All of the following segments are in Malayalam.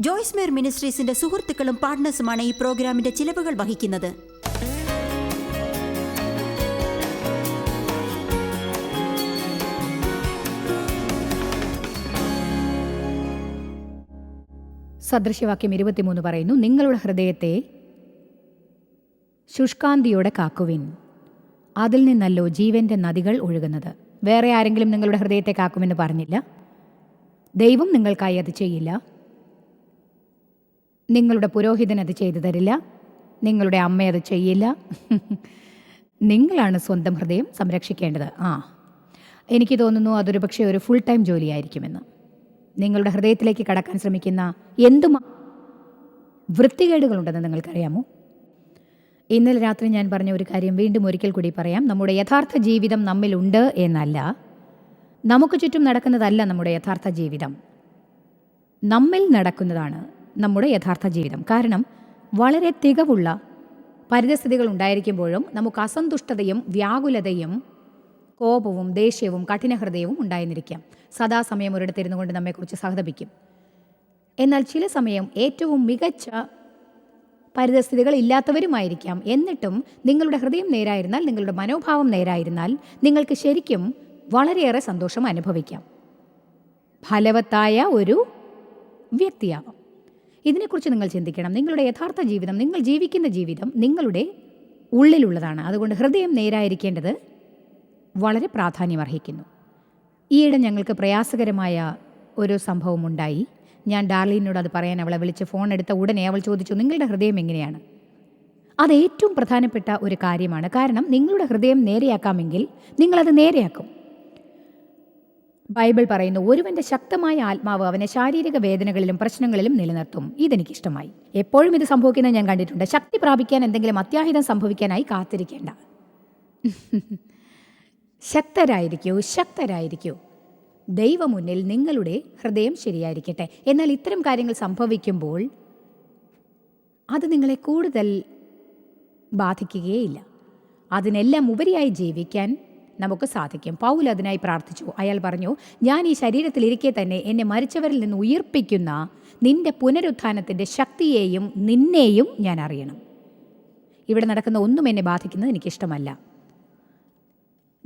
ജോയ്സ് മേർ മിനിസ്ട്രീസിന്റെ സുഹൃത്തുക്കളും പാർട്ട്നേഴ്സുമാണ് ഈ പ്രോഗ്രാമിന്റെ ചിലവുകൾ വഹിക്കുന്നത്. സദൃശ്യവാക്യം ഇരുപത്തിമൂന്ന് പറയുന്നു നിങ്ങളുടെ ഹൃദയത്തെ ശുഷ്കാന്തിയോടെ കാക്കുവിൻ. അതിൽ നിന്നല്ലോ ജീവന്റെ നദികൾ ഒഴുകുന്നത്. വേറെ ആരെങ്കിലും നിങ്ങളുടെ ഹൃദയത്തെ കാക്കുമെന്ന് പറഞ്ഞില്ല? ദൈവം നിങ്ങൾക്കായി അത് ചെയ്യില്ല. നിങ്ങളുടെ പുരോഹിതൻ അത് ചെയ്തു തരില്ല. നിങ്ങളുടെ അമ്മ അത് ചെയ്യില്ല. നിങ്ങളാണ് സ്വന്തം ഹൃദയം സംരക്ഷിക്കേണ്ടത്. ആ എനിക്ക് തോന്നുന്നു അതൊരു പക്ഷേ ഒരു ഫുൾ ടൈം ജോലിയായിരിക്കുമെന്ന്. നിങ്ങളുടെ ഹൃദയത്തിലേക്ക് കടക്കാൻ ശ്രമിക്കുന്ന എന്തും വൃത്തികേടുകളുണ്ടെന്ന് നിങ്ങൾക്കറിയാമോ? ഇന്നലെ രാത്രി ഞാൻ പറഞ്ഞ ഒരു കാര്യം വീണ്ടും ഒരിക്കൽ കൂടി പറയാം. നമ്മുടെ യഥാർത്ഥ ജീവിതം നമ്മിലുണ്ട് എന്നല്ല. നമുക്ക് ചുറ്റും നടക്കുന്നതല്ല നമ്മുടെ യഥാർത്ഥ ജീവിതം. നമ്മിൽ നടക്കുന്നതാണ് നമ്മുടെ യഥാർത്ഥ ജീവിതം. കാരണം വളരെ തികവുള്ള പരിതസ്ഥിതികൾ ഉണ്ടായിരിക്കുമ്പോഴും നമുക്ക് അസന്തുഷ്ടതയും വ്യാകുലതയും കോപവും ദേഷ്യവും കഠിനഹൃദയവും ഉണ്ടായിരുന്നിരിക്കാം സദാസമയം ഒരിടത്തിരുന്നു കൊണ്ട് നമ്മെക്കുറിച്ച് സഹതപിക്കും. എന്നാൽ ചില സമയം ഏറ്റവും മികച്ച പരിതസ്ഥിതികൾ ഇല്ലാത്തവരുമായിരിക്കാം. എന്നിട്ടും നിങ്ങളുടെ ഹൃദയം നേരായിരുന്നാൽ നിങ്ങളുടെ മനോഭാവം നേരായിരുന്നാൽ നിങ്ങൾക്ക് ശരിക്കും വളരെയേറെ സന്തോഷം അനുഭവിക്കാം. ഫലവത്തായ ഒരു വ്യക്തിയാവാം. ഇതിനെക്കുറിച്ച് നിങ്ങൾ ചിന്തിക്കണം. നിങ്ങളുടെ യഥാർത്ഥ ജീവിതം നിങ്ങൾ ജീവിക്കുന്ന ജീവിതം നിങ്ങളുടെ ഉള്ളിലുള്ളതാണ്. അതുകൊണ്ട് ഹൃദയം നേരായിരിക്കേണ്ടത് വളരെ പ്രാധാന്യമർഹിക്കുന്നു. ഈയിടെ ഞങ്ങൾക്ക് പ്രയാസകരമായ ഒരു സംഭവം ഉണ്ടായി. ഞാൻ ഡാർലിനോട് അത് പറയാൻ അവളെ വിളിച്ച് ഫോൺ എടുത്ത ഉടനെ അവൾ ചോദിച്ചു നിങ്ങളുടെ ഹൃദയം എങ്ങനെയാണ്? അത് ഏറ്റവും പ്രധാനപ്പെട്ട ഒരു കാര്യമാണ്. കാരണം നിങ്ങളുടെ ഹൃദയം നേരെയാക്കാമെങ്കിൽ നിങ്ങളത് നേരെയാക്കും. ബൈബിൾ പറയുന്നു ഒരുവന്റെ ശക്തമായ ആത്മാവ് അവനെ ശാരീരിക വേദനകളിലും പ്രശ്നങ്ങളിലും നിലനിർത്തും. ഇതെനിക്കിഷ്ടമായി എപ്പോഴും ഇത് സംഭവിക്കുന്നത് ഞാൻ കണ്ടിട്ടുണ്ട്. ശക്തി പ്രാപിക്കാൻ എന്തെങ്കിലും അത്യാഹിതം സംഭവിക്കാനായി കാത്തിരിക്കേണ്ട. ശക്തരായിരിക്കൂ ശക്തരായിരിക്കൂ. ദൈവമുന്നിൽ നിങ്ങളുടെ ഹൃദയം ശരിയായിരിക്കട്ടെ. എന്നാൽ ഇത്തരം കാര്യങ്ങൾ സംഭവിക്കുമ്പോൾ അത് നിങ്ങളെ കൂടുതൽ ബാധിക്കുകയില്ല. അതിനെല്ലാം ഉപരിയായി ജീവിക്കാൻ നമുക്ക് സാധിക്കും. പൗൽ അതിനായി പ്രാർത്ഥിച്ചു. അയാൾ പറഞ്ഞു ഞാൻ ഈ ശരീരത്തിലിരിക്കെ തന്നെ എന്നെ മരിച്ചവരിൽ നിന്ന് ഉയർപ്പിക്കുന്ന നിന്റെ പുനരുത്ഥാനത്തിന്റെ ശക്തിയെയും നിന്നെയും ഞാൻ അറിയണം. ഇവിടെ നടക്കുന്ന ഒന്നും എന്നെ ബാധിക്കുന്നത് എനിക്കിഷ്ടമല്ല.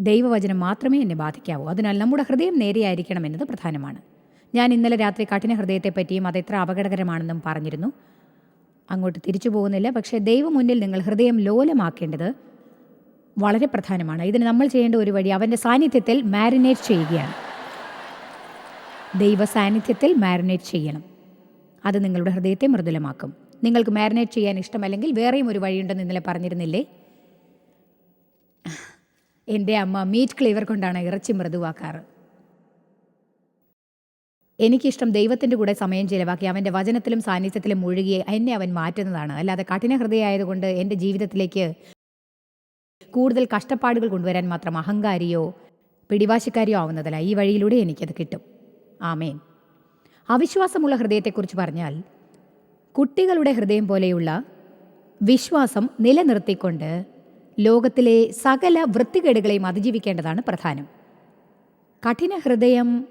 ദൈവവചനം മാത്രമേ എന്നെ ബാധിക്കാവൂ. അതിനാൽ നമ്മുടെ ഹൃദയം നേരെയായിരിക്കണം എന്നത് പ്രധാനമാണ്. ഞാൻ ഇന്നലെ രാത്രി കഠിന ഹൃദയത്തെപ്പറ്റിയും എത്ര അപകടകരമാണെന്നും പറഞ്ഞിരുന്നു. അങ്ങോട്ട് തിരിച്ചു പോകുന്നില്ല. പക്ഷേ ദൈവം മുന്നിൽ നിങ്ങൾ ഹൃദയം ലോലമാക്കേണ്ടത് വളരെ പ്രധാനമാണ്. ഇതിന് നമ്മൾ ചെയ്യേണ്ട ഒരു വഴി അവന്റെ സാന്നിധ്യത്തിൽ മാരിനേറ്റ് ചെയ്യുകയാണ്. ദൈവ സാന്നിധ്യത്തിൽ മാരിനേറ്റ് ചെയ്യണം. അത് നിങ്ങളുടെ ഹൃദയത്തെ മൃദുലമാക്കും. നിങ്ങൾക്ക് മാരിനേറ്റ് ചെയ്യാൻ ഇഷ്ടമല്ലെങ്കിൽ വേറെയും ഒരു വഴിയുണ്ടെന്ന് ഇന്നലെ പറഞ്ഞിരുന്നില്ലേ? എന്റെ അമ്മ മീറ്റ് ക്ലീവർ കൊണ്ടാണ് ഇറച്ചി മൃദുവാക്കാറ്. എനിക്കിഷ്ടം ദൈവത്തിന്റെ കൂടെ സമയം ചിലവാക്കി അവന്റെ വചനത്തിലും സാന്നിധ്യത്തിലും മുഴുകി എന്നെ അവൻ മാറ്റുന്നതാണ്. അല്ലാതെ കഠിന ഹൃദയമായതുകൊണ്ട് എന്റെ ജീവിതത്തിലേക്ക് കൂടുതൽ കഷ്ടപ്പാടുകൾ കൊണ്ടുവരാൻ മാത്രം അഹങ്കാരിയോ പിടിവാശിക്കാരിയോ ആവുന്നതല്ല. ഈ വഴിയിലൂടെ എനിക്കത് കിട്ടും. ആമേൻ. അവിശ്വാസമുള്ള ഹൃദയത്തെക്കുറിച്ച് പറഞ്ഞാൽ കുട്ടികളുടെ ഹൃദയം പോലെയുള്ള വിശ്വാസം നിലനിർത്തിക്കൊണ്ട് ലോകത്തിലെ സകല വൃത്തികേടുകളെയും അതിജീവിക്കേണ്ടതാണ് പ്രധാനം. കഠിന ഹൃദയം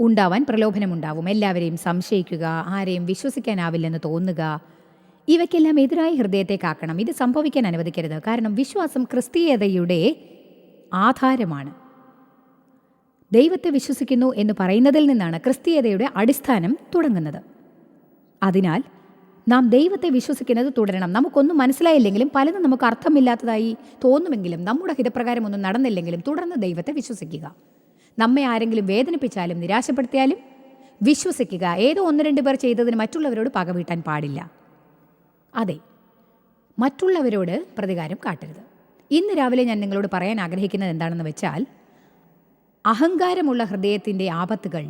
ഉണ്ടാവാൻ പ്രലോഭനമുണ്ടാവും. എല്ലാവരെയും സംശയിക്കുക ആരെയും വിശ്വസിക്കാനാവില്ലെന്ന് തോന്നുക ഇവയ്ക്കെല്ലാം എതിരായ ഹൃദയത്തെ കാക്കണം. ഇത് സംഭവിക്കാൻ അനുവദിക്കരുത്. കാരണം വിശ്വാസം ക്രിസ്തീയതയുടെ ആധാരമാണ്. ദൈവത്തെ വിശ്വസിക്കുന്നു എന്ന് പറയുന്നതിൽ നിന്നാണ് ക്രിസ്തീയതയുടെ അടിസ്ഥാനം തുടങ്ങുന്നത്. അതിനാൽ നാം ദൈവത്തെ വിശ്വസിക്കുന്നത് തുടരണം. നമുക്കൊന്നും മനസ്സിലായില്ലെങ്കിലും പലതും നമുക്ക് അർത്ഥമില്ലാത്തതായി തോന്നുമെങ്കിലും നമ്മുടെ ഹിതപ്രകാരം ഒന്നും നടന്നില്ലെങ്കിലും തുടർന്ന് ദൈവത്തെ വിശ്വസിക്കുക. നമ്മെ ആരെങ്കിലും വേദനിപ്പിച്ചാലും നിരാശപ്പെടുത്തിയാലും വിശ്വസിക്കുക. ഏതോ ഒന്ന് രണ്ട് പേർ ചെയ്തതിന് മറ്റുള്ളവരോട് പകവീട്ടാൻ പാടില്ല. അതെ മറ്റുള്ളവരോട് പ്രതികാരം കാട്ടരുത്. ഇന്ന് രാവിലെ ഞാൻ നിങ്ങളോട് പറയാൻ ആഗ്രഹിക്കുന്നത് എന്താണെന്ന് വെച്ചാൽ അഹങ്കാരമുള്ള ഹൃദയത്തിന്റെ ആപത്തുകൾ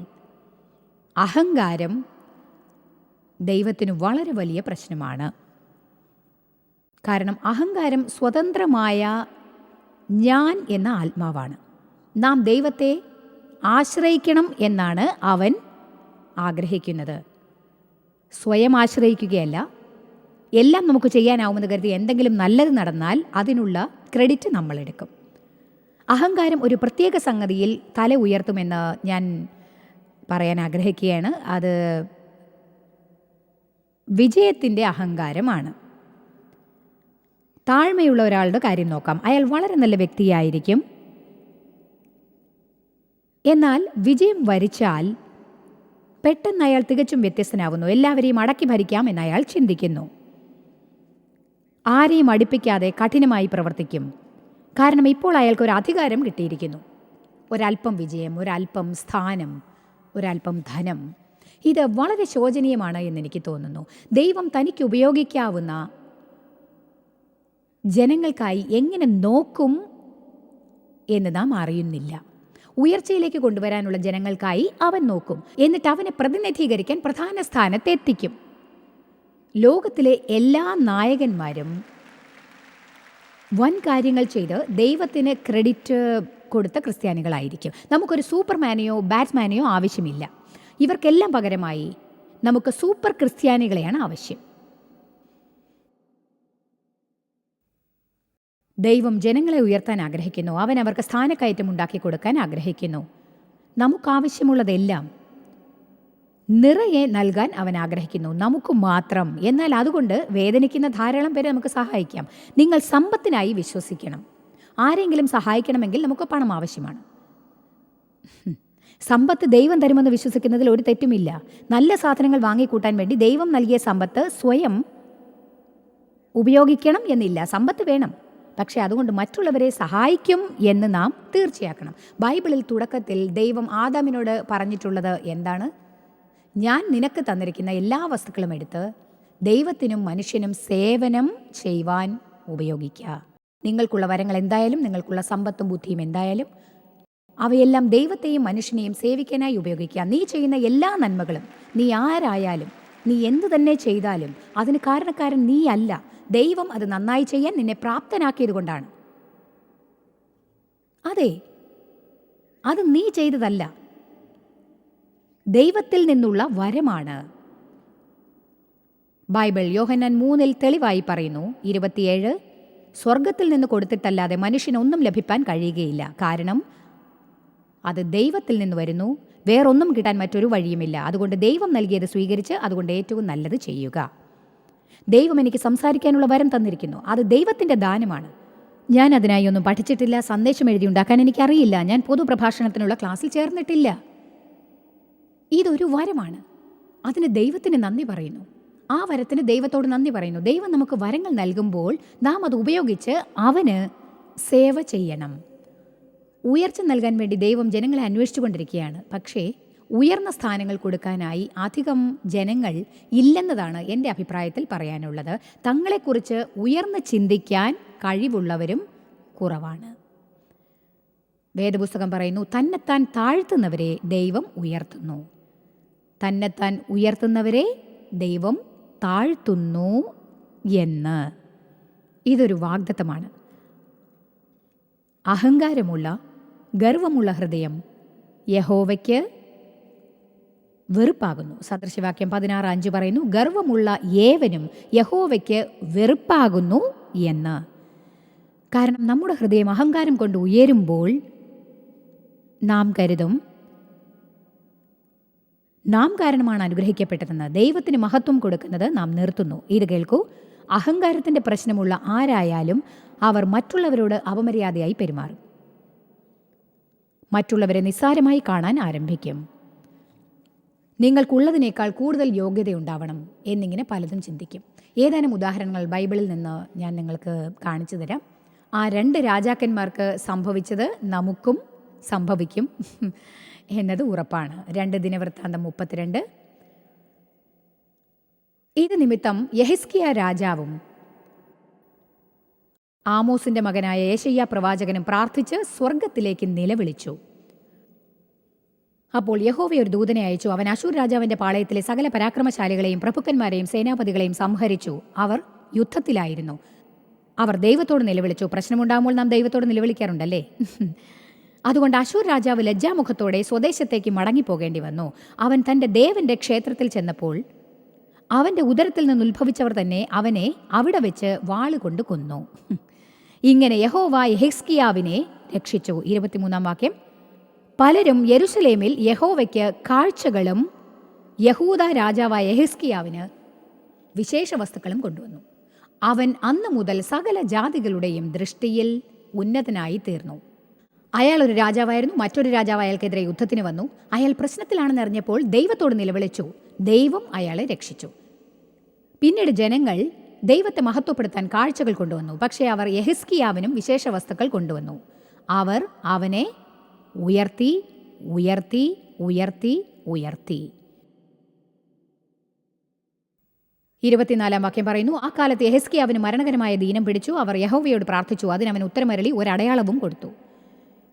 അഹങ്കാരം ദൈവത്തിന് വളരെ വലിയ പ്രശ്നമാണ്. കാരണം അഹങ്കാരം സ്വതന്ത്രമായ ഞാൻ എന്ന ആത്മാവാണ്. നാം ദൈവത്തെ ആശ്രയിക്കണം എന്നാണ് അവൻ ആഗ്രഹിക്കുന്നത്. സ്വയം ആശ്രയിക്കുകയല്ല എല്ലാം നമുക്ക് ചെയ്യാനാവുമെന്ന് കരുതി എന്തെങ്കിലും നല്ലത് നടന്നാൽ അതിനുള്ള ക്രെഡിറ്റ് നമ്മളെടുക്കും. അഹങ്കാരം ഒരു പ്രത്യേക സംഗതിയിൽ തല ഉയർത്തുമെന്ന് ഞാൻ പറയാൻ ആഗ്രഹിക്കുകയാണ്. അത് വിജയത്തിന്റെ അഹങ്കാരമാണ്. താഴ്മയുള്ള ഒരാളുടെ കാര്യം നോക്കാം. അയാൾ വളരെ നല്ല വ്യക്തിയായിരിക്കും. എന്നാൽ വിജയം വരിച്ചാൽ പെട്ടെന്ന് അയാൾ തികച്ചും വ്യത്യസ്തനാവുന്നു. എല്ലാവരെയും അടക്കി ഭരിക്കാം എന്ന് അയാൾ ചിന്തിക്കുന്നു. ആരെയും അടുപ്പിക്കാതെ കഠിനമായി പ്രവർത്തിക്കും. കാരണം ഇപ്പോൾ അയാൾക്ക് ഒരു അധികാരം കിട്ടിയിരിക്കുന്നു. ഒരല്പം വിജയം ഒരല്പം സ്ഥാനം ഒരല്പം ധനം. ഇത് വളരെ ശോചനീയമാണ് എന്ന് എനിക്ക് തോന്നുന്നു. ദൈവം തനിക്ക് ഉപയോഗിക്കാവുന്ന ജനങ്ങൾക്കായി എങ്ങനെ നോക്കും എന്ന് നാം അറിയുന്നില്ല. ഉയർച്ചയിലേക്ക് കൊണ്ടുവരാനുള്ള ജനങ്ങൾക്കായി അവൻ നോക്കും. എന്നിട്ട് അവനെ പ്രതിനിധീകരിക്കാൻ പ്രധാന സ്ഥാനത്ത് എത്തിക്കും. ലോകത്തിലെ എല്ലാ നായകന്മാരും വൻ കാര്യങ്ങൾ ചെയ്ത് ദൈവത്തിന് ക്രെഡിറ്റ് കൊടുത്ത ക്രിസ്ത്യാനികളായിരിക്കും. നമുക്കൊരു സൂപ്പർമാനെയോ ബാറ്റ്സ്മാനെയോ ആവശ്യമില്ല. ഇവർക്കെല്ലാം പകരമായി നമുക്ക് സൂപ്പർ ക്രിസ്ത്യാനികളെയാണ് ആവശ്യം. ദൈവം ജനങ്ങളെ ഉയർത്താൻ ആഗ്രഹിക്കുന്നു. അവൻ അവർക്ക് സ്ഥാനക്കയറ്റം ഉണ്ടാക്കി കൊടുക്കാൻ ആഗ്രഹിക്കുന്നു. നമുക്കാവശ്യമുള്ളതെല്ലാം നിറയെ നൽകാൻ അവൻ ആഗ്രഹിക്കുന്നു. നമുക്ക് മാത്രം. എന്നാൽ അതുകൊണ്ട് വേദനിക്കുന്ന ധാരാളം പേരെ നമുക്ക് സഹായിക്കാം. നിങ്ങൾ സമ്പത്തിനായി വിശ്വസിക്കണം. ആരെങ്കിലും സഹായിക്കണമെങ്കിൽ നമുക്ക് പണം ആവശ്യമാണ്. സമ്പത്ത് ദൈവം തരുമെന്ന് വിശ്വസിക്കുന്നതിൽ ഒരു തെറ്റുമില്ല. നല്ല സാധനങ്ങൾ വാങ്ങിക്കൂട്ടാൻ വേണ്ടി ദൈവം നൽകിയ സമ്പത്ത് സ്വയം ഉപയോഗിക്കണം എന്നില്ല. സമ്പത്ത് വേണം. പക്ഷേ അതുകൊണ്ട് മറ്റുള്ളവരെ സഹായിക്കും എന്ന് നാം തീർച്ചയാക്കണം. ബൈബിളിൽ തുടക്കത്തിൽ ദൈവം ആദാമിനോട് പറഞ്ഞിട്ടുള്ളത് എന്താണ്? ഞാൻ നിനക്ക് തന്നിരിക്കുന്ന എല്ലാ വസ്തുക്കളും എടുത്ത് ദൈവത്തിനും മനുഷ്യനും സേവനം ചെയ്യുവാൻ ഉപയോഗിക്കുക നിങ്ങൾക്കുള്ള വരങ്ങൾ എന്തായാലും നിങ്ങൾക്കുള്ള സമ്പത്തും ബുദ്ധിയും എന്തായാലും അവയെല്ലാം ദൈവത്തെയും മനുഷ്യനെയും സേവിക്കാനായി ഉപയോഗിക്കുക നീ ചെയ്യുന്ന എല്ലാ നന്മകളും നീ ആരായാലും നീ എന്തു തന്നെ ചെയ്താലും അതിന് കാരണക്കാരൻ നീയല്ല ദൈവം അത് നന്നായി ചെയ്യാൻ നിന്നെ പ്രാപ്തനാക്കിയത് കൊണ്ടാണ്. അതെ അത് നീ ചെയ്തതല്ല. ദൈവത്തിൽ നിന്നുള്ള വരമാണ്. ബൈബിൾ യോഹന്നാൻ മൂന്നിൽ തെളിവായി പറയുന്നു ഇരുപത്തിയേഴ് സ്വർഗത്തിൽ നിന്ന് കൊടുത്തിട്ടല്ലാതെ മനുഷ്യനൊന്നും ലഭിപ്പാൻ കഴിയുകയില്ല. കാരണം അത് ദൈവത്തിൽ നിന്ന് വരുന്നു വേറൊന്നും കിട്ടാൻ മറ്റൊരു വഴിയുമില്ല. അതുകൊണ്ട് ദൈവം നൽകിയത് സ്വീകരിച്ച് അതുകൊണ്ട് ഏറ്റവും നല്ലത് ചെയ്യുക. ദൈവം എനിക്ക് സംസാരിക്കാനുള്ള വരം തന്നിരിക്കുന്നു. അത് ദൈവത്തിന്റെ ദാനമാണ്. ഞാൻ അതിനായി ഒന്നും പഠിച്ചിട്ടില്ല സന്ദേശം എഴുതി ഉണ്ടാക്കാൻ എനിക്കറിയില്ല. ഞാൻ പൊതുപ്രഭാഷണത്തിനുള്ള ക്ലാസ്സിൽ ചേർന്നിട്ടില്ല. ഇതൊരു വരമാണ്. അതിന് ദൈവത്തിന് നന്ദി പറയുന്നു. ആ വരത്തിന് ദൈവത്തോട് നന്ദി പറയുന്നു. ദൈവം നമുക്ക് വരങ്ങൾ നൽകുമ്പോൾ നാം അത് ഉപയോഗിച്ച് അവന് സേവ ചെയ്യണം. ഉയർച്ച നൽകാൻ വേണ്ടി ദൈവം ജനങ്ങളെ അന്വേഷിച്ചുകൊണ്ടിരിക്കുകയാണ്. പക്ഷേ ഉയർന്ന സ്ഥാനങ്ങൾ കൊടുക്കാനായി അധികം ജനങ്ങൾ ഇല്ലെന്നതാണ് എന്റെ അഭിപ്രായത്തിൽ പറയാനുള്ളത്. തങ്ങളെക്കുറിച്ച് ഉയർന്ന് ചിന്തിക്കാൻ കഴിവുള്ളവരും കുറവാണ്. വേദപുസ്തകം പറയുന്നു തന്നെത്താൻ താഴ്ത്തുന്നവരെ ദൈവം ഉയർത്തുന്നു. തന്നെത്താൻ ഉയർത്തുന്നവരെ ദൈവം താഴ്ത്തുന്നു എന്ന്. ഇതൊരു വാഗ്ദത്തമാണ്. അഹങ്കാരമുള്ള ഗർവമുള്ള ഹൃദയം യഹോവയ്ക്ക് വെറുപ്പാകുന്നു. സദൃശവാക്യം പതിനാറ് അഞ്ച് പറയുന്നു ഗർവമുള്ള ഏവനും യഹോവയ്ക്ക് വെറുപ്പാകുന്നു എന്ന്. കാരണം നമ്മുടെ ഹൃദയം അഹങ്കാരം കൊണ്ട് ഉയരുമ്പോൾ നാം കരുതും നാം കാരണമാണ് അനുഗ്രഹിക്കപ്പെട്ടതെന്ന് ദൈവത്തിന് മഹത്വം കൊടുക്കുന്നത് നാം നിർത്തുന്നു. ഇത് കേൾക്കൂ. അഹങ്കാരത്തിന്റെ പ്രശ്നമുള്ള ആരായാലും അവർ മറ്റുള്ളവരോട് അപമര്യാദയായി പെരുമാറും. മറ്റുള്ളവരെ നിസ്സാരമായി കാണാൻ ആരംഭിക്കും. നിങ്ങൾക്കുള്ളതിനേക്കാൾ കൂടുതൽ യോഗ്യതയുണ്ടാവണം എന്നിങ്ങനെ പലതും ചിന്തിക്കും. ഏതാനും ഉദാഹരണങ്ങൾ ബൈബിളിൽ നിന്ന് ഞാൻ നിങ്ങൾക്ക് കാണിച്ചു തരാം. ആ രണ്ട് രാജാക്കന്മാർക്ക് സംഭവിച്ചത് നമുക്കും സംഭവിക്കും. എന്നത് ഉറപ്പാണ്. രണ്ട് ദിനവൃത്താന്തം മുപ്പത്തിരണ്ട്. ഇത് നിമിത്തം യഹിസ്കിയ രാജാവും ആമോസിന്റെ മകനായ യേശയ്യ പ്രവാചകനും പ്രാർത്ഥിച്ച് സ്വർഗത്തിലേക്ക് നിലവിളിച്ചു. അപ്പോൾ യഹോവ ഒരു ദൂതനെ അയച്ചു. അവൻ അശൂർ രാജാവിന്റെ പാളയത്തിലെ സകല പരാക്രമശാലികളെയും പ്രഭുക്കന്മാരെയും സേനാപതികളെയും സംഹരിച്ചു. അവർ യുദ്ധത്തിലായിരുന്നു. അവർ ദൈവത്തോട് നിലവിളിച്ചു. പ്രശ്നമുണ്ടാകുമ്പോൾ നാം ദൈവത്തോട് നിലവിളിക്കാറുണ്ടല്ലേ? അതുകൊണ്ട് അശൂർ രാജാവ് ലജ്ജാമുഖത്തോടെ സ്വദേശത്തേക്ക് മടങ്ങിപ്പോകേണ്ടി വന്നു. അവൻ തന്റെ ദേവന്റെ ക്ഷേത്രത്തിൽ ചെന്നപ്പോൾ അവന്റെ ഉദരത്തിൽ നിന്ന് ഉത്ഭവിച്ചവർ തന്നെ അവനെ അവിടെ വെച്ച് വാളുകൊണ്ട് കൊന്നു. ഇങ്ങനെ യഹോവ യഹെസ്കിയാവിനെ രക്ഷിച്ചു. ഇരുപത്തിമൂന്നാം വാക്യം. പലരും യെരുസലേമിൽ യഹോവയ്ക്ക് കാഴ്ചകളും യഹൂദ രാജാവായ യഹെസ്കിയാവിന് വിശേഷ വസ്തുക്കളും കൊണ്ടുവന്നു. അവൻ അന്നു മുതൽ സകല ജാതികളുടെയും ദൃഷ്ടിയിൽ ഉന്നതനായി തീർന്നു. അയാൾ ഒരു രാജാവായിരുന്നു മറ്റൊരു രാജാവ് അയാൾക്കെതിരെ യുദ്ധത്തിന് വന്നു. അയാൾ പ്രശ്നത്തിലാണെന്ന് അറിഞ്ഞപ്പോൾ ദൈവത്തോട് നിലവിളിച്ചു. ദൈവം അയാളെ രക്ഷിച്ചു. പിന്നീട് ജനങ്ങൾ ദൈവത്തെ മഹത്വപ്പെടുത്താൻ കാഴ്ചകൾ കൊണ്ടുവന്നു. പക്ഷേ അവർ യഹിസ്കിയാവിനും വിശേഷ വസ്തുക്കൾ കൊണ്ടുവന്നു. അവർ അവനെ ഉയർത്തി ഉയർത്തി ഉയർത്തി ഉയർത്തി. ഇരുപത്തിനാലാം വാക്യം പറയുന്നു ആ കാലത്ത് യഹസ്കിയാവിന് മരണകരമായ ദീനം പിടിച്ചു. അവർ യഹോവയോട് പ്രാർത്ഥിച്ചു. അതിനവൻ ഉത്തരമരളി ഒരടയാളവും കൊടുത്തു.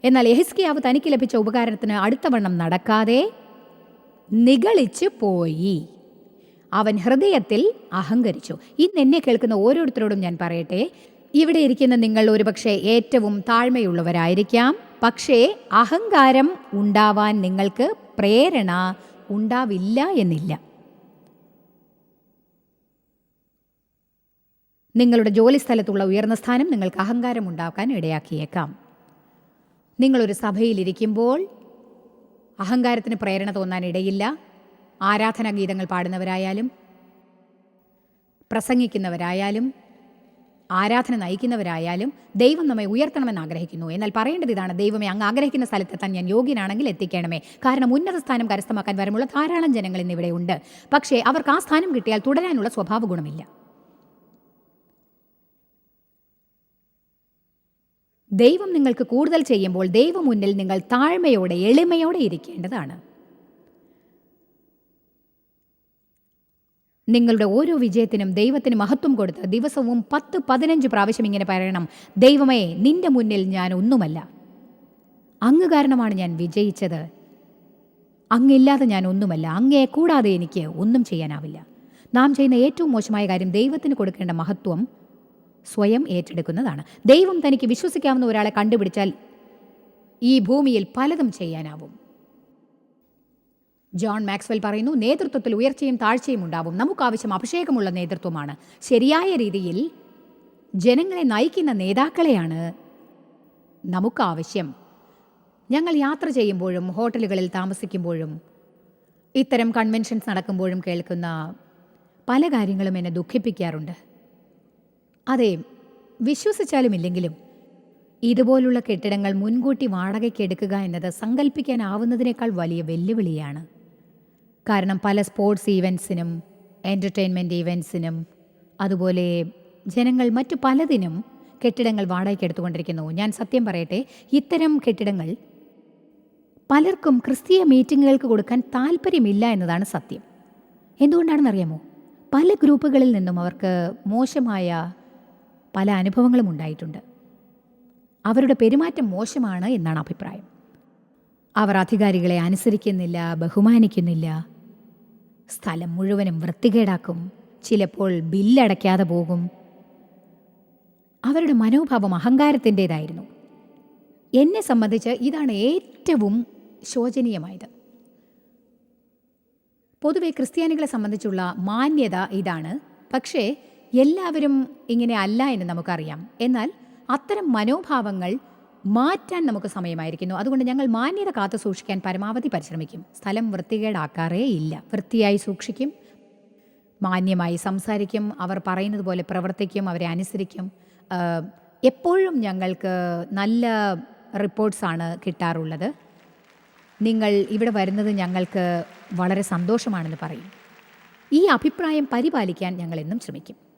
എന്നാൽ എഹിസ്കിയാവ് തനിക്ക് ലഭിച്ച ഉപകാരത്തിന് അടുത്തവണ്ണം നടക്കാതെ നിഗളിച്ചു പോയി. അവൻ ഹൃദയത്തിൽ അഹങ്കരിച്ചു. ഇന്ന് എന്നെ കേൾക്കുന്ന ഓരോരുത്തരോടും ഞാൻ പറയട്ടെ ഇവിടെ ഇരിക്കുന്ന നിങ്ങൾ ഒരുപക്ഷെ ഏറ്റവും താഴ്മയുള്ളവരായിരിക്കാം. പക്ഷേ അഹങ്കാരം ഉണ്ടാവാൻ നിങ്ങൾക്ക് പ്രേരണ ഉണ്ടാവില്ല എന്നില്ല. നിങ്ങളുടെ ജോലിസ്ഥലത്തുള്ള ഉയർന്ന സ്ഥാനം നിങ്ങൾക്ക് അഹങ്കാരം ഉണ്ടാക്കാൻ ഇടയാക്കിയേക്കാം. നിങ്ങളൊരു സഭയിലിരിക്കുമ്പോൾ അഹങ്കാരത്തിന് പ്രേരണ തോന്നാനിടയില്ല ആരാധനാ ഗീതങ്ങൾ പാടുന്നവരായാലും പ്രസംഗിക്കുന്നവരായാലും ആരാധന നയിക്കുന്നവരായാലും ദൈവം നമ്മെ ഉയർത്തണമെന്ന് ആഗ്രഹിക്കുന്നു. എന്നാൽ പറയേണ്ടത് ഇതാണ് ദൈവമേ അങ്ങ് ആഗ്രഹിക്കുന്ന സ്ഥലത്തെത്താൻ ഞാൻ യോഗ്യനാണെങ്കിൽ എത്തിക്കണമേ. കാരണം ഉന്നത സ്ഥാനം കരസ്ഥമാക്കാൻ വരമുള്ള ധാരാളം ജനങ്ങൾ ഇന്നിവിടെ ഉണ്ട് പക്ഷേ അവർക്ക് ആ സ്ഥാനം കിട്ടിയാൽ തുടരാനുള്ള സ്വഭാവ ഗുണമില്ല ദൈവം നിങ്ങൾക്ക് കൂടുതൽ ചെയ്യുമ്പോൾ ദൈവം മുന്നിൽ നിങ്ങൾ താഴ്മയോടെ എളിമയോടെ ഇരിക്കേണ്ടതാണ്. നിങ്ങളുടെ ഓരോ വിജയത്തിനും ദൈവത്തിന് മഹത്വം കൊടുത്ത് ദിവസവും പത്ത് പതിനഞ്ച് പ്രാവശ്യം ഇങ്ങനെ പറയണം ദൈവമേ നിന്റെ മുന്നിൽ ഞാൻ ഒന്നുമല്ല. അങ്ങ് കാരണമാണ് ഞാൻ വിജയിച്ചത്. അങ്ങില്ലാതെ ഞാൻ ഒന്നുമല്ല. അങ്ങയെ കൂടാതെ എനിക്ക് ഒന്നും ചെയ്യാനാവില്ല. നാം ചെയ്യുന്ന ഏറ്റവും മോശമായ കാര്യം ദൈവത്തിന് കൊടുക്കേണ്ട മഹത്വം സ്വയം ഏറ്റെടുക്കുന്നതാണ്. ദൈവം തനിക്ക് വിശ്വസിക്കാവുന്ന ഒരാളെ കണ്ടുപിടിച്ചാൽ ഈ ഭൂമിയിൽ പലതും ചെയ്യാനാവും. ജോൺ മാക്സ്വെൽ പറയുന്നു നേതൃത്വത്തിൽ ഉയർച്ചയും താഴ്ചയും ഉണ്ടാവും. നമുക്കാവശ്യം അഭിഷേകമുള്ള നേതൃത്വമാണ്. ശരിയായ രീതിയിൽ ജനങ്ങളെ നയിക്കുന്ന നേതാക്കളെയാണ് നമുക്കാവശ്യം. ഞങ്ങൾ യാത്ര ചെയ്യുമ്പോഴും ഹോട്ടലുകളിൽ താമസിക്കുമ്പോഴും ഇത്തരം കൺവെൻഷൻസ് നടക്കുമ്പോഴും കേൾക്കുന്ന പല കാര്യങ്ങളും എന്നെ ദുഃഖിപ്പിക്കാറുണ്ട്. അതെ വിശ്വസിച്ചാലും ഇല്ലെങ്കിലും ഇതുപോലുള്ള കെട്ടിടങ്ങൾ മുൻകൂട്ടി വാടകയ്ക്ക് എടുക്കുക എന്നത് സങ്കല്പിക്കാനാവുന്നതിനേക്കാൾ വലിയ വെല്ലുവിളിയാണ്. കാരണം പല സ്പോർട്സ് ഈവൻസിനും എന്റർടൈൻമെന്റ് ഈവൻസിനും അതുപോലെ ജനങ്ങൾ മറ്റു പലതിനും കെട്ടിടങ്ങൾ വാടകയ്ക്ക് എടുത്തുകൊണ്ടിരിക്കുന്നു. ഞാൻ സത്യം പറയട്ടെ ഇത്തരം കെട്ടിടങ്ങൾ പലർക്കും ക്രിസ്തീയ മീറ്റിങ്ങുകൾക്ക് കൊടുക്കാൻ താല്പര്യമില്ല എന്നതാണ് സത്യം. എന്തുകൊണ്ടാണെന്നറിയാമോ? പല ഗ്രൂപ്പുകളിൽ നിന്നും അവർക്ക് മോശമായ പല അനുഭവങ്ങളും ഉണ്ടായിട്ടുണ്ട്. അവരുടെ പെരുമാറ്റം മോശമാണ് എന്നാണ് അഭിപ്രായം. അവർ അധികാരികളെ അനുസരിക്കുന്നില്ല ബഹുമാനിക്കുന്നില്ല. സ്ഥലം മുഴുവനും വൃത്തികേടാക്കും ചിലപ്പോൾ ബില്ലടയ്ക്കാതെ പോകും. അവരുടെ മനോഭാവം അഹങ്കാരത്തിന്റെതായിരുന്നു. എന്നെ സംബന്ധിച്ച് ഇതാണ് ഏറ്റവും ശോചനീയമായത്. പൊതുവെ ക്രിസ്ത്യാനികളെ സംബന്ധിച്ചുള്ള മാന്യത ഇതാണ്. പക്ഷേ എല്ലാവരും ഇങ്ങനെ അല്ല എന്ന് നമുക്കറിയാം. എന്നാൽ അത്തരം മനോഭാവങ്ങൾ മാറ്റാൻ നമുക്ക് സമയമായിരിക്കുന്നു. അതുകൊണ്ട് ഞങ്ങൾ മാന്യത കാത്തു സൂക്ഷിക്കാൻ പരമാവധി പരിശ്രമിക്കും. സ്ഥലം വൃത്തികേടാക്കാറേ ഇല്ല. വൃത്തിയായി സൂക്ഷിക്കും. മാന്യമായി സംസാരിക്കും. അവർ പറയുന്നത് പോലെ പ്രവർത്തിക്കും. അവരെ അനുസരിക്കും. എപ്പോഴും ഞങ്ങൾക്ക് നല്ല റിപ്പോർട്ട്സാണ് കിട്ടാറുള്ളത്. നിങ്ങൾ ഇവിടെ വരുന്നത് ഞങ്ങൾക്ക് വളരെ സന്തോഷമാണെന്ന് പറയും. ഈ അഭിപ്രായം പരിപാലിക്കാൻ ഞങ്ങൾ എന്നും ശ്രമിക്കും.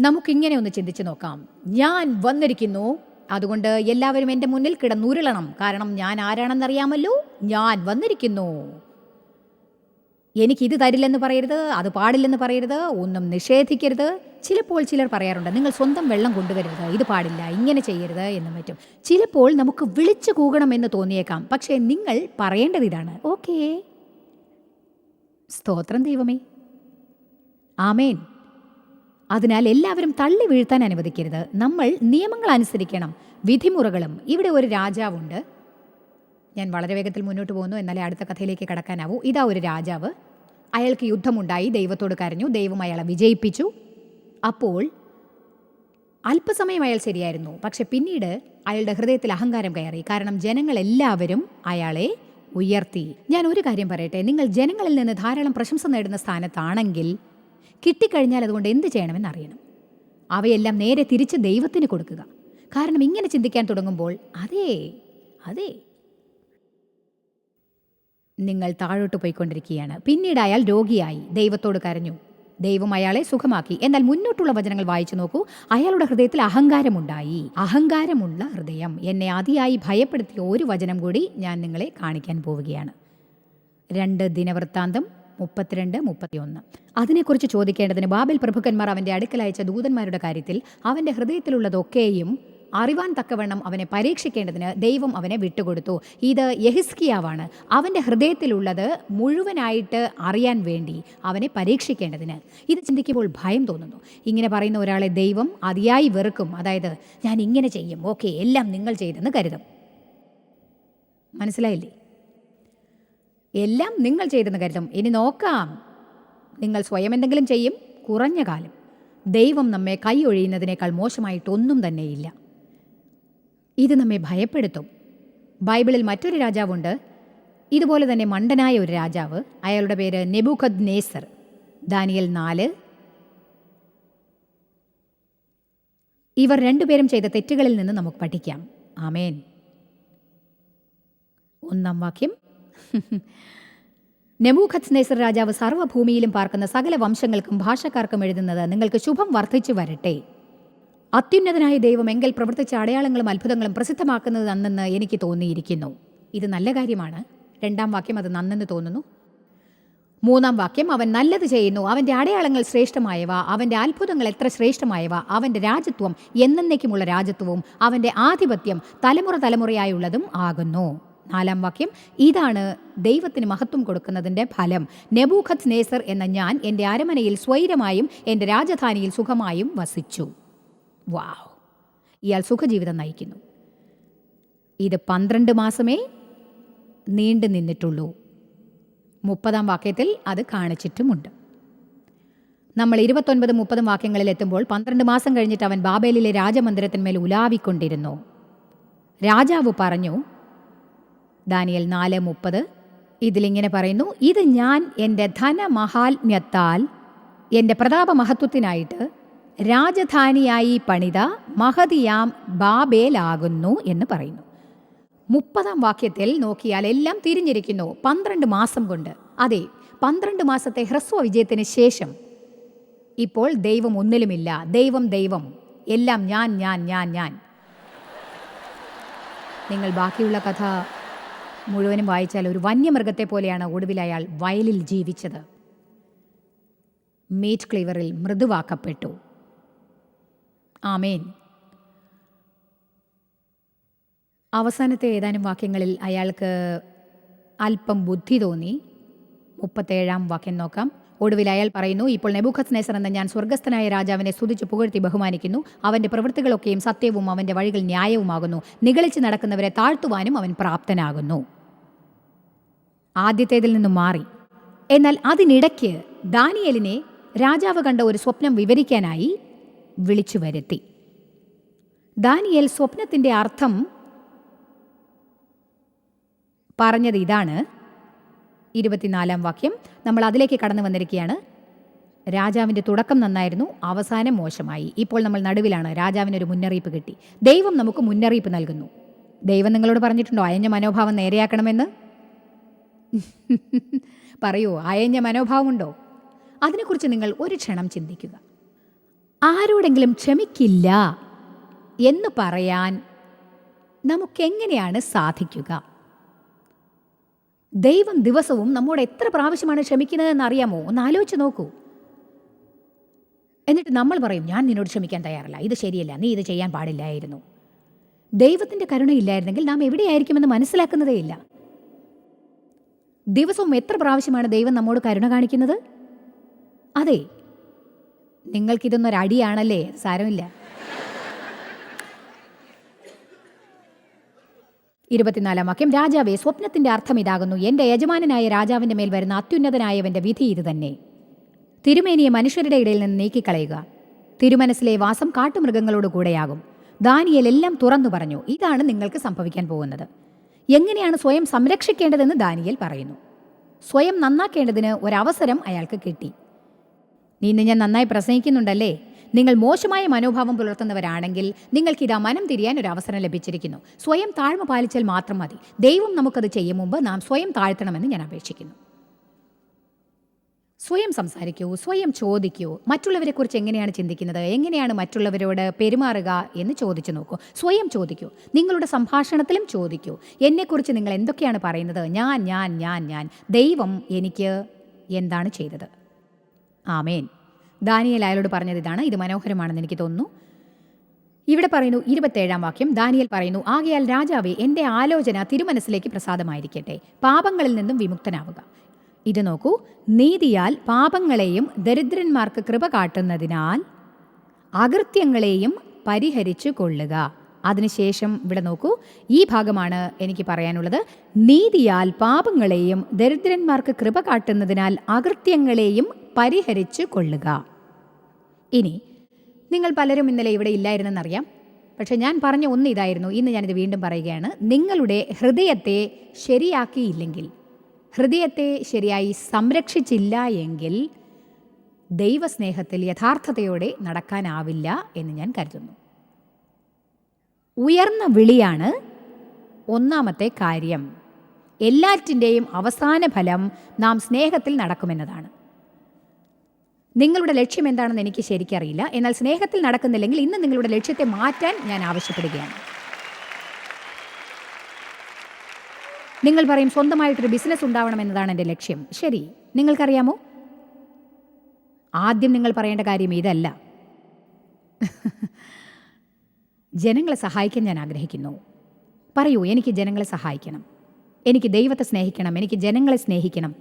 നമുക്കിങ്ങനെ ഒന്ന് ചിന്തിച്ചു നോക്കാം. ഞാൻ വന്നിരിക്കുന്നു. അതുകൊണ്ട് എല്ലാവരും എന്റെ മുന്നിൽ കിടന്നുരുളണം. കാരണം ഞാൻ ആരാണെന്നറിയാമല്ലോ? ഞാൻ വന്നിരിക്കുന്നു. എനിക്കിത് തരില്ലെന്ന് പറയരുത് അത് പാടില്ലെന്ന് പറയരുത് ഒന്നും നിഷേധിക്കരുത്. ചിലപ്പോൾ ചിലർ പറയാറുണ്ട് നിങ്ങൾ സ്വന്തം വെള്ളം കൊണ്ടുവരരുത് ഇത് പാടില്ല ഇങ്ങനെ ചെയ്യരുത് എന്നും പറ്റും ചിലപ്പോൾ നമുക്ക് വിളിച്ചു കൂകണമെന്ന് തോന്നിയേക്കാം. പക്ഷേ നിങ്ങൾ പറയേണ്ടത് ഇതാണ്. ഓക്കേ. സ്തോത്രം ദൈവമേ. ആമേൻ. അതിനാൽ എല്ലാവരും തള്ളി വീഴ്ത്താൻ അനുവദിക്കരുത്. നമ്മൾ നിയമങ്ങൾ അനുസരിക്കണം. വിധിമുറകളും. ഇവിടെ ഒരു രാജാവുണ്ട്. ഞാൻ വളരെ വേഗത്തിൽ മുന്നോട്ട് പോകുന്നു. എന്നാലേ അടുത്ത കഥയിലേക്ക് കടക്കാനാവൂ. ഇതാ ഒരു രാജാവ്. അയാൾക്ക് യുദ്ധമുണ്ടായി. ദൈവത്തോട് കരഞ്ഞു. ദൈവം അയാളെ വിജയിപ്പിച്ചു. അപ്പോൾ അല്പസമയം അയാൾ ശരിയായിരുന്നു. പക്ഷെ പിന്നീട് അയാളുടെ ഹൃദയത്തിൽ അഹങ്കാരം കയറി. കാരണം ജനങ്ങളെല്ലാവരും അയാളെ ഉയർത്തി. ഞാൻ ഒരു കാര്യം പറയട്ടെ. നിങ്ങൾ ജനങ്ങളിൽ നിന്ന് ധാരാളം പ്രശംസ നേടുന്ന സ്ഥാനത്താണെങ്കിൽ കിട്ടിക്കഴിഞ്ഞാൽ അതുകൊണ്ട് എന്ത് ചെയ്യണമെന്ന് അറിയണം. അവയെല്ലാം നേരെ തിരിച്ച് ദൈവത്തിന് കൊടുക്കുക. കാരണം ഇങ്ങനെ ചിന്തിക്കാൻ തുടങ്ങുമ്പോൾ അതേ അതേ. നിങ്ങൾ താഴോട്ട് പോയിക്കൊണ്ടിരിക്കുകയാണ്. പിന്നീട് അയാൾ രോഗിയായി. ദൈവത്തോട് കരഞ്ഞു. ദൈവം അയാളെ സുഖമാക്കി. എന്നാൽ മുന്നോട്ടുള്ള വചനങ്ങൾ വായിച്ചു നോക്കൂ. അയാളുടെ ഹൃദയത്തിൽ അഹങ്കാരമുണ്ടായി. അഹങ്കാരമുള്ള ഹൃദയം. എന്നെ അതിയായി ഭയപ്പെടുത്തിയ ഒരു വചനം കൂടി ഞാൻ നിങ്ങളെ കാണിക്കാൻ പോവുകയാണ്. രണ്ട് ദിനവൃത്താന്തം മുപ്പത്തിരണ്ട് മുപ്പത്തിയൊന്ന്. അതിനെക്കുറിച്ച് ചോദിക്കേണ്ടതിന് ബാബിൽ പ്രഭുക്കന്മാർ അവന്റെ അടുക്കൽ അയച്ച ദൂതന്മാരുടെ കാര്യത്തിൽ അവന്റെ ഹൃദയത്തിലുള്ളതൊക്കെയും അറിവാൻ തക്കവണ്ണം അവനെ പരീക്ഷിക്കേണ്ടതിന് ദൈവം അവനെ വിട്ടുകൊടുത്തു. ഇത് യഹിസ്കിയാവാണ്. അവന്റെ ഹൃദയത്തിലുള്ളത് മുഴുവനായിട്ട് അറിയാൻ വേണ്ടി അവനെ പരീക്ഷിക്കേണ്ടതിന്. ഇത് ചിന്തിക്കുമ്പോൾ ഭയം തോന്നുന്നു. ഇങ്ങനെ പറയുന്ന ഒരാളെ ദൈവം അതിയായി വെറുക്കും. അതായത് ഞാൻ ഇങ്ങനെ ചെയ്യും. ഓക്കെ എല്ലാം നിങ്ങൾ ചെയ്തെന്ന് കരുതും. മനസ്സിലായില്ലേ? എല്ലാം നിങ്ങൾ ചെയ്തെന്ന് കരുതും. ഇനി നോക്കാം. നിങ്ങൾ സ്വയം എന്തെങ്കിലും ചെയ്യും. കുറഞ്ഞ കാലം. ദൈവം നമ്മെ കൈ ഒഴിയുന്നതിനേക്കാൾ മോശമായിട്ടൊന്നും തന്നെയില്ല. ഇത് നമ്മെ ഭയപ്പെടുത്തും. ബൈബിളിൽ മറ്റൊരു രാജാവുണ്ട്. ഇതുപോലെ തന്നെ മണ്ടനായ ഒരു രാജാവ്. അയാളുടെ പേര് നെബുഖദ് നേസർ ദാനിയൽ നാല്. ഇവർ രണ്ടുപേരും ചെയ്ത തെറ്റുകളിൽ നിന്ന് നമുക്ക് പഠിക്കാം. ആമേൻ. ഒന്നാം വാക്യം. നെബൂഖത്ത് നെസർ രാജാവ് സർവഭൂമിയിലും പാർക്കുന്ന സകല വംശങ്ങൾക്കും ഭാഷക്കാർക്കും എഴുതുന്നത് നിങ്ങൾക്ക് ശുഭം വർദ്ധിച്ചു വരട്ടെ. അത്യുന്നതനായ ദൈവം എങ്കിൽ പ്രവർത്തിച്ച അടയാളങ്ങളും അത്ഭുതങ്ങളും പ്രസിദ്ധമാക്കുന്നത് നന്നെന്ന് എനിക്ക് തോന്നിയിരിക്കുന്നു. ഇത് നല്ല കാര്യമാണ്. രണ്ടാം വാക്യം അത് നന്നെന്ന് തോന്നുന്നു. മൂന്നാം വാക്യം അവൻ നല്ലത് ചെയ്യുന്നു. അവന്റെ അടയാളങ്ങൾ ശ്രേഷ്ഠമായവ അവന്റെ അത്ഭുതങ്ങൾ എത്ര ശ്രേഷ്ഠമായവ അവന്റെ രാജ്യത്വം എന്നേക്കുമുള്ള രാജ്യത്വവും അവന്റെ ആധിപത്യം തലമുറ തലമുറയായുള്ളതും ആകുന്നു. നാലാം വാക്യം ഇതാണ് ദൈവത്തിന് മഹത്വം കൊടുക്കുന്നതിന്റെ ഫലം. നെബൂഖത്ത് നേസർ എന്ന ഞാൻ എന്റെ അരമനയിൽ സ്വൈരമായും എന്റെ രാജധാനിയിൽ സുഖമായും വസിച്ചു. വാവ്. ഇയാൾ സുഖജീവിതം നയിക്കുന്നു. ഇത് പന്ത്രണ്ട് മാസമേ നീണ്ടു നിന്നിട്ടുള്ളൂ. മുപ്പതാം വാക്യത്തിൽ അത് കാണിച്ചിട്ടുമുണ്ട്. നമ്മൾ ഇരുപത്തൊൻപത് മുപ്പതും വാക്യങ്ങളിൽ എത്തുമ്പോൾ പന്ത്രണ്ട് മാസം കഴിഞ്ഞിട്ട് അവൻ ബാബേലിലെ രാജമന്ദിരത്തിന്മേൽ ഉലാവിക്കൊണ്ടിരുന്നു. രാജാവ് പറഞ്ഞു ദാനിയൽ നാല് മുപ്പത്. ഇതിലിങ്ങനെ പറയുന്നു ഇത് ഞാൻ എന്റെ ധനമഹാത്മ്യത്താൽ എന്റെ പ്രതാപമഹത്വത്തിനായിട്ട് രാജധാനിയായി പണിത മഹതിയാം ബാബേലാകുന്നു എന്ന് പറയുന്നു. മുപ്പതാം വാക്യത്തിൽ നോക്കിയാൽ എല്ലാം തിരിഞ്ഞിരിക്കുന്നു പന്ത്രണ്ട് മാസം കൊണ്ട്. അതെ പന്ത്രണ്ട് മാസത്തെ ഹ്രസ്വ വിജയത്തിന് ശേഷം. ഇപ്പോൾ ദൈവം ഒന്നിലുമില്ല. ദൈവം ദൈവം. എല്ലാം ഞാൻ ഞാൻ ഞാൻ ഞാൻ. നിങ്ങൾ ബാക്കിയുള്ള കഥ മുഴുവനും വായിച്ചാൽ ഒരു വന്യമൃഗത്തെ പോലെയാണ് ഒടുവിൽ അയാൾ വയലിൽ ജീവിച്ചത്. മീറ്റ് ക്ലീവറിൽ മൃദുവാക്കപ്പെട്ടു. ആമേൻ. അവസാനത്തെ ഏതാനും വാക്യങ്ങളിൽ അയാൾക്ക് അല്പം ബുദ്ധി തോന്നി. മുപ്പത്തേഴാം വാക്യം നോക്കാം. ഒടുവിൽ അയാൾ പറയുന്നു ഇപ്പോൾ നെബുഖത് നെസർ എന്ന ഞാൻ സ്വർഗസ്ഥനായ രാജാവിനെ സ്തുതിച്ച് പുകഴ്ത്തി ബഹുമാനിക്കുന്നു. അവന്റെ പ്രവൃത്തികളൊക്കെയും സത്യവും അവന്റെ വഴികൾ ന്യായവുമാകുന്നു. നിഗളിച്ച് നടക്കുന്നവരെ താഴ്ത്തുവാനും അവൻ പ്രാപ്തനാകുന്നു. ആദ്യത്തേതിൽ നിന്നും മാറി. എന്നാൽ അതിനിടയ്ക്ക് ദാനിയലിനെ രാജാവ് കണ്ട ഒരു സ്വപ്നം വിവരിക്കാനായി വിളിച്ചു വരുത്തി. ദാനിയൽ സ്വപ്നത്തിന്റെ അർത്ഥം പറഞ്ഞത് ഇതാണ്. ഇരുപത്തിനാലാം വാക്യം നമ്മൾ അതിലേക്ക് കടന്നു വന്നിരിക്കുകയാണ്. രാജാവിന്റെ തുടക്കം നന്നായിരുന്നു അവസാനം മോശമായി. ഇപ്പോൾ നമ്മൾ നടുവിലാണ് രാജാവിന് ഒരു മുന്നറിയിപ്പ് കിട്ടി. ദൈവം നമുക്ക് മുന്നറിയിപ്പ് നൽകുന്നു. ദൈവം നിങ്ങളോട് പറഞ്ഞിട്ടുണ്ടോ അയഞ്ഞ മനോഭാവം നേരെയാക്കണമെന്ന്? പറയൂ അയഞ്ഞ മനോഭാവമുണ്ടോ അതിനെക്കുറിച്ച് നിങ്ങൾ ഒരു ക്ഷണം ചിന്തിക്കുക. ആരോടെങ്കിലും ക്ഷമിക്കില്ല എന്ന് പറയാൻ നമുക്കെങ്ങനെയാണ് സാധിക്കുക? ദൈവം ദിവസവും നമ്മോട് എത്ര പ്രാവശ്യമാണ് ക്ഷമിക്കുന്നതെന്ന് അറിയാമോ ഒന്ന് ആലോചിച്ച് നോക്കൂ. എന്നിട്ട് നമ്മൾ പറയും ഞാൻ നിന്നോട് ക്ഷമിക്കാൻ തയ്യാറല്ല. ഇത് ശരിയല്ല. നീ ഇത് ചെയ്യാൻ പാടില്ലായിരുന്നു. ദൈവത്തിന്റെ കരുണയില്ലായിരുന്നെങ്കിൽ നാം എവിടെയായിരിക്കുമെന്ന് മനസ്സിലാക്കുന്നതേയില്ല ദിവസവും എത്ര പ്രാവശ്യമാണ് ദൈവം നമ്മോട് കരുണ കാണിക്കുന്നത്? അതെ. നിങ്ങൾക്കിതൊന്നൊരടിയാണല്ലേ? സാരമില്ല. ഇരുപത്തിനാലാം വാക്യം രാജാവേ സ്വപ്നത്തിന്റെ അർത്ഥം ഇതാകുന്നു. എന്റെ യജമാനായ രാജാവിന്റെ മേൽ വരുന്ന അത്യുന്നതനായവന്റെ വിധി ഇത് തന്നെ തിരുമേനിയെ മനുഷ്യരുടെ ഇടയിൽ നിന്ന് നീക്കിക്കളയുക. തിരുമനസിലെ വാസം കാട്ടുമൃഗങ്ങളോട് കൂടെയാകും. ദാനിയൽ എല്ലാം തുറന്നു പറഞ്ഞു ഇതാണ് നിങ്ങൾക്ക് സംഭവിക്കാൻ പോകുന്നത്. എങ്ങനെയാണ് സ്വയം സംരക്ഷിക്കേണ്ടതെന്ന് ദാനിയൽ പറയുന്നു. സ്വയം നന്നാക്കേണ്ടതിന് ഒരവസരം അയാൾക്ക് കിട്ടി. നീ ഞാൻ നന്നായി പ്രസംഗിക്കുന്നുണ്ടല്ലേ? നിങ്ങൾ മോശമായ മനോഭാവം പുലർത്തുന്നവരാണെങ്കിൽ നിങ്ങൾക്ക് ഇതാ മനം തിരിയാൻ ഒരു അവസരം ലഭിച്ചിരിക്കുന്നു. സ്വയം താഴ്മ പാലിച്ചാൽ മാത്രം മതി. ദൈവം നമുക്കത് ചെയ്യും മുമ്പ് നാം സ്വയം താഴ്ത്തണമെന്ന് ഞാൻ അപേക്ഷിക്കുന്നു. സ്വയം സംസാരിക്കൂ സ്വയം ചോദിക്കൂ. മറ്റുള്ളവരെക്കുറിച്ച് എങ്ങനെയാണ് ചിന്തിക്കുന്നത്? എങ്ങനെയാണ് മറ്റുള്ളവരോട് പെരുമാറുക എന്ന് ചോദിച്ചു നോക്കൂ. സ്വയം ചോദിക്കൂ. നിങ്ങളുടെ സംഭാഷണത്തിലും ചോദിക്കൂ. എന്നെക്കുറിച്ച് നിങ്ങൾ എന്തൊക്കെയാണ് പറയുന്നത്? ഞാൻ ഞാൻ ഞാൻ ഞാൻ. ദൈവം എനിക്ക് എന്താണ് ചെയ്തത്? ആമേൻ. ദാനിയൽ അയാളോട് പറഞ്ഞത് ഇതാണ്. ഇത് മനോഹരമാണെന്ന് എനിക്ക് തോന്നുന്നു. ഇവിടെ പറയുന്നു ഇരുപത്തേഴാം വാക്യം ദാനിയൽ പറയുന്നു ആകയാൽ രാജാവെ എന്റെ ആലോചന തിരുമനസ്സിലേക്ക് പ്രസാദമായിരിക്കട്ടെ. പാപങ്ങളിൽ നിന്നും വിമുക്തനാവുക. ഇത് നോക്കൂ നീതിയാൽ പാപങ്ങളെയും ദരിദ്രന്മാർക്ക് കൃപ കാട്ടുന്നതിനാൽ അകൃത്യങ്ങളെയും പരിഹരിച്ചു കൊള്ളുക. അതിനുശേഷം ഇവിടെ നോക്കൂ ഈ ഭാഗമാണ് എനിക്ക് പറയാനുള്ളത്. നീതിയാൽ പാപങ്ങളെയും ദരിദ്രന്മാർക്ക് കൃപ കാട്ടുന്നതിനാൽ അകൃത്യങ്ങളെയും പരിഹരിച്ചു കൊള്ളുക. ഇനി നിങ്ങൾ പലരും ഇന്നലെ ഇവിടെ ഇല്ലായിരുന്നെന്നറിയാം. പക്ഷേ ഞാൻ പറഞ്ഞ ഒന്ന് ഇതായിരുന്നു. ഇന്ന് ഞാനിത് വീണ്ടും പറയുകയാണ്. നിങ്ങളുടെ ഹൃദയത്തെ ശരിയാക്കിയില്ലെങ്കിൽ ഹൃദയത്തെ ശരിയായി സംരക്ഷിച്ചില്ല എങ്കിൽ ദൈവസ്നേഹത്തിൽ യഥാർത്ഥതയോടെ നടക്കാനാവില്ല എന്ന് ഞാൻ കരുതുന്നു. ഉയർന്ന വിളിയാണ് ഒന്നാമത്തെ കാര്യം. എല്ലാറ്റിന്റെയും അവസാന ഫലം നാം സ്നേഹത്തിൽ നടക്കുമെന്നതാണ്. നിങ്ങളുടെ ലക്ഷ്യം എന്താണെന്ന് എനിക്ക് ശരിക്കറിയില്ല എന്നാൽ സ്നേഹത്തിൽ നടക്കുന്നില്ലെങ്കിൽ ഇന്ന് നിങ്ങളുടെ ലക്ഷ്യത്തെ മാറ്റാൻ ഞാൻ ആവശ്യപ്പെടുകയാണ്. നിങ്ങൾ പറയും സ്വന്തമായിട്ടൊരു ബിസിനസ് ഉണ്ടാവണം എന്നതാണ് എന്റെ ലക്ഷ്യം. ശരി. നിങ്ങൾക്കറിയാമോ? ആദ്യം നിങ്ങൾ പറയേണ്ട കാര്യം ഇതല്ല. ജനങ്ങളെ സഹായിക്കാൻ ഞാൻ ആഗ്രഹിക്കുന്നു. പറയൂ എനിക്ക് ജനങ്ങളെ സഹായിക്കണം. എനിക്ക് ദൈവത്തെ സ്നേഹിക്കണം എനിക്ക് ജനങ്ങളെ സ്നേഹിക്കണം.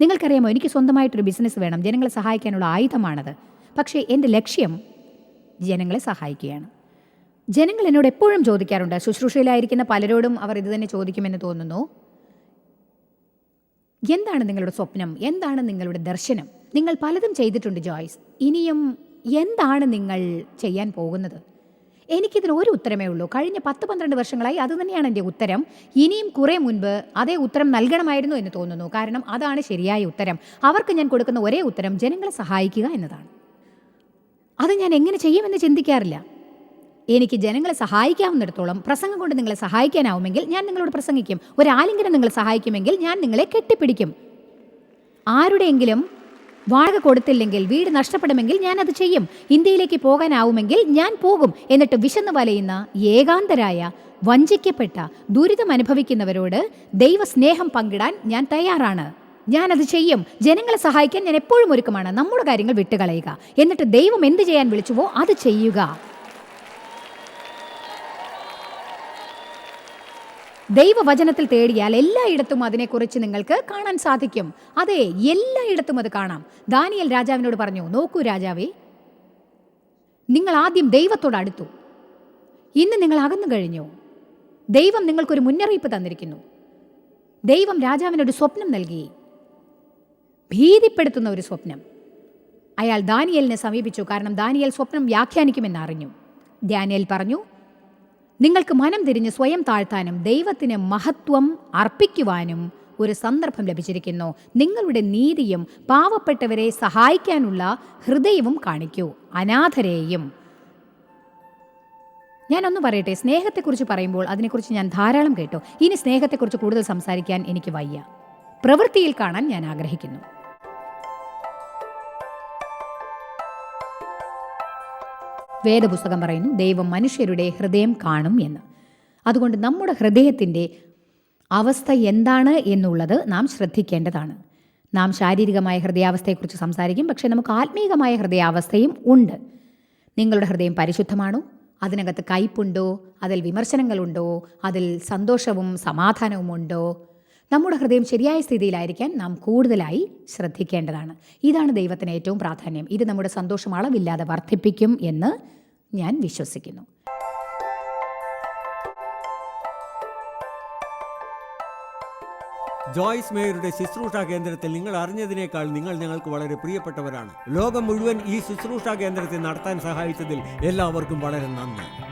നിങ്ങൾക്കറിയാമോ എനിക്ക് സ്വന്തമായിട്ടൊരു ബിസിനസ് വേണം. ജനങ്ങളെ സഹായിക്കാനുള്ള ആയുധമാണത്. പക്ഷേ എന്റെ ലക്ഷ്യം ജനങ്ങളെ സഹായിക്കുകയാണ്. ജനങ്ങൾ എന്നോട് എപ്പോഴും ചോദിക്കാറുണ്ട് ശുശ്രൂഷയിലായിരിക്കുന്ന പലരോടും അവർ ഇത് തന്നെ ചോദിക്കുമെന്ന് തോന്നുന്നു. എന്താണ് നിങ്ങളുടെ സ്വപ്നം? എന്താണ് നിങ്ങളുടെ ദർശനം? നിങ്ങൾ പലതും ചെയ്തിട്ടുണ്ട് ജോയ്സ്. ഇനിയും എന്താണ് നിങ്ങൾ ചെയ്യാൻ പോകുന്നത്? എനിക്കിതിന് ഒരു ഉത്തരമേ ഉള്ളൂ. കഴിഞ്ഞ പത്ത് പന്ത്രണ്ട് വർഷങ്ങളായി അത് തന്നെയാണ് എന്റെ ഉത്തരം. ഇനിയും കുറേ മുൻപ് അതേ ഉത്തരം നൽകണമായിരുന്നു എന്ന് തോന്നുന്നു. കാരണം അതാണ് ശരിയായ ഉത്തരം. അവർക്ക് ഞാൻ കൊടുക്കുന്ന ഒരേ ഉത്തരം ജനങ്ങളെ സഹായിക്കുക എന്നതാണ്. അത് ഞാൻ എങ്ങനെ ചെയ്യുമെന്ന് ചിന്തിക്കാറില്ല. എനിക്ക് ജനങ്ങളെ സഹായിക്കാവുന്നിടത്തോളം പ്രസംഗം കൊണ്ട് നിങ്ങളെ സഹായിക്കാനാവുമെങ്കിൽ ഞാൻ നിങ്ങളോട് പ്രസംഗിക്കും. ഒരാലിംഗനം നിങ്ങളെ സഹായിക്കുമെങ്കിൽ ഞാൻ നിങ്ങളെ കെട്ടിപ്പിടിക്കും. ആരുടെയെങ്കിലും വാടക കൊടുത്തില്ലെങ്കിൽ വീട് നഷ്ടപ്പെടുമെങ്കിൽ ഞാൻ അത് ചെയ്യും. ഇന്ത്യയിലേക്ക് പോകാനാവുമെങ്കിൽ ഞാൻ പോകും. എന്നിട്ട് വിശന്ന് വലയുന്ന ഏകാന്തരായ വഞ്ചിക്കപ്പെട്ട ദുരിതം അനുഭവിക്കുന്നവരോട് ദൈവസ്നേഹം പങ്കിടാൻ ഞാൻ തയ്യാറാണ്. ഞാൻ അത് ചെയ്യും. ജനങ്ങളെ സഹായിക്കാൻ ഞാൻ എപ്പോഴും ഒരുക്കമാണ്. നമ്മുടെ കാര്യങ്ങൾ വിട്ടുകളയുക. എന്നിട്ട് ദൈവം എന്ത് ചെയ്യാൻ വിളിച്ചുവോ അത് ചെയ്യുക. ദൈവവചനത്തിൽ തേടിയാൽ എല്ലായിടത്തും അതിനെക്കുറിച്ച് നിങ്ങൾക്ക് കാണാൻ സാധിക്കും. അതെ എല്ലായിടത്തും അത് കാണാം. ദാനിയൽ രാജാവിനോട് പറഞ്ഞു നോക്കൂ രാജാവേ നിങ്ങൾ ആദ്യം ദൈവത്തോട് അടുത്തു. ഇന്ന് നിങ്ങൾ അകന്നു കഴിഞ്ഞു. ദൈവം നിങ്ങൾക്കൊരു മുന്നറിയിപ്പ് തന്നിരിക്കുന്നു. ദൈവം രാജാവിനൊരു സ്വപ്നം നൽകി. ഭീതിപ്പെടുത്തുന്ന ഒരു സ്വപ്നം. അയാൾ ദാനിയലിനെ സമീപിച്ചു. കാരണം ദാനിയൽ സ്വപ്നം വ്യാഖ്യാനിക്കുമെന്ന് അറിഞ്ഞു. ദാനിയൽ പറഞ്ഞു നിങ്ങൾക്ക് മനം തിരിഞ്ഞ് സ്വയം താഴ്ത്താനും ദൈവത്തിന് മഹത്വം അർപ്പിക്കുവാനും ഒരു സന്ദർഭം ലഭിച്ചിരിക്കുന്നു. നിങ്ങളുടെ നീതിയും പാവപ്പെട്ടവരെ സഹായിക്കാനുള്ള ഹൃദയവും കാണിക്കൂ. അനാഥരെയും. ഞാനൊന്ന് പറയട്ടെ സ്നേഹത്തെക്കുറിച്ച് പറയുമ്പോൾ അതിനെക്കുറിച്ച് ഞാൻ ധാരാളം കേട്ടു. ഇനി സ്നേഹത്തെക്കുറിച്ച് കൂടുതൽ സംസാരിക്കാൻ എനിക്ക് വയ്യ. പ്രവൃത്തിയിൽ കാണാൻ ഞാൻ ആഗ്രഹിക്കുന്നു. വേദപുസ്തകം പറയുന്നു ദൈവം മനുഷ്യരുടെ ഹൃദയം കാണും എന്ന്. അതുകൊണ്ട് നമ്മുടെ ഹൃദയത്തിന്റെ അവസ്ഥ എന്താണ് എന്നുള്ളത് നാം ശ്രദ്ധിക്കേണ്ടതാണ്. നാം ശാരീരികമായ ഹൃദയാവസ്ഥയെക്കുറിച്ച് സംസാരിക്കും പക്ഷേ നമുക്ക് ആത്മീകമായ ഹൃദയാവസ്ഥയും ഉണ്ട്. നിങ്ങളുടെ ഹൃദയം പരിശുദ്ധമാണോ? അതിനകത്ത് കയ്പുണ്ടോ? അതിൽ വിമർശനങ്ങളുണ്ടോ? അതിൽ സന്തോഷവും സമാധാനവും ഉണ്ടോ നമ്മുടെ ഹൃദയം ശരിയായ സ്ഥിതിയിലായിരിക്കാൻ നാം കൂടുതലായി ശ്രദ്ധിക്കേണ്ടതാണ്. ഇതാണ് ദൈവത്തിന് ഏറ്റവും പ്രാധാന്യം. ഇത് നമ്മുടെ സന്തോഷം അളവില്ലാതെ വർദ്ധിപ്പിക്കും എന്ന് ഞാൻ വിശ്വസിക്കുന്നു. ജോയ്സ് മേയറുടെ ശുശ്രൂഷ കേന്ദ്രത്തിൽ നിങ്ങൾ അറിഞ്ഞതിനേക്കാൾ നിങ്ങൾ ഞങ്ങൾക്ക് വളരെ പ്രിയപ്പെട്ടവരാണ്. ലോകം മുഴുവൻ ഈ ശുശ്രൂഷ കേന്ദ്രത്തെ നടത്താൻ സഹായിച്ചതിൽ എല്ലാവർക്കും വളരെ നന്ദി.